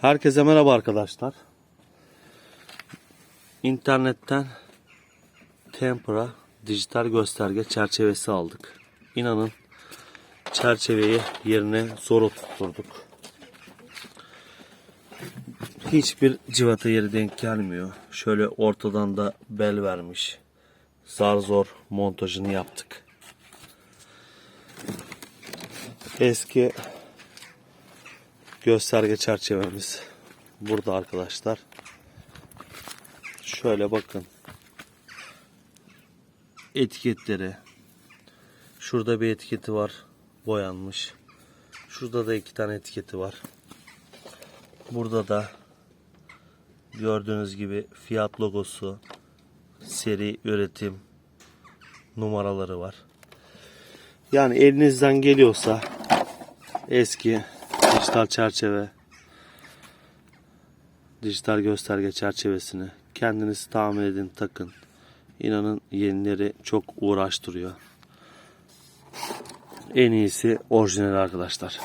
Herkese merhaba arkadaşlar. İnternetten Tempera dijital gösterge çerçevesi aldık. İnanın çerçeveyi yerine zor oturtturduk. Hiçbir civata yeri denk gelmiyor. Şöyle ortadan da bel vermiş. Zar zor montajını yaptık. Eski gösterge çerçevemiz burada arkadaşlar. Şöyle bakın. Etiketleri. Şurada bir etiketi var. Boyanmış. Şurada da iki tane etiketi var. Burada da gördüğünüz gibi fiyat logosu, seri üretim numaraları var. Yani elinizden geliyorsa eski dijital çerçeve dijital gösterge çerçevesini kendiniz tahmin edin takın. İnanın yenileri çok uğraştırıyor. En iyisi orijinal arkadaşlar.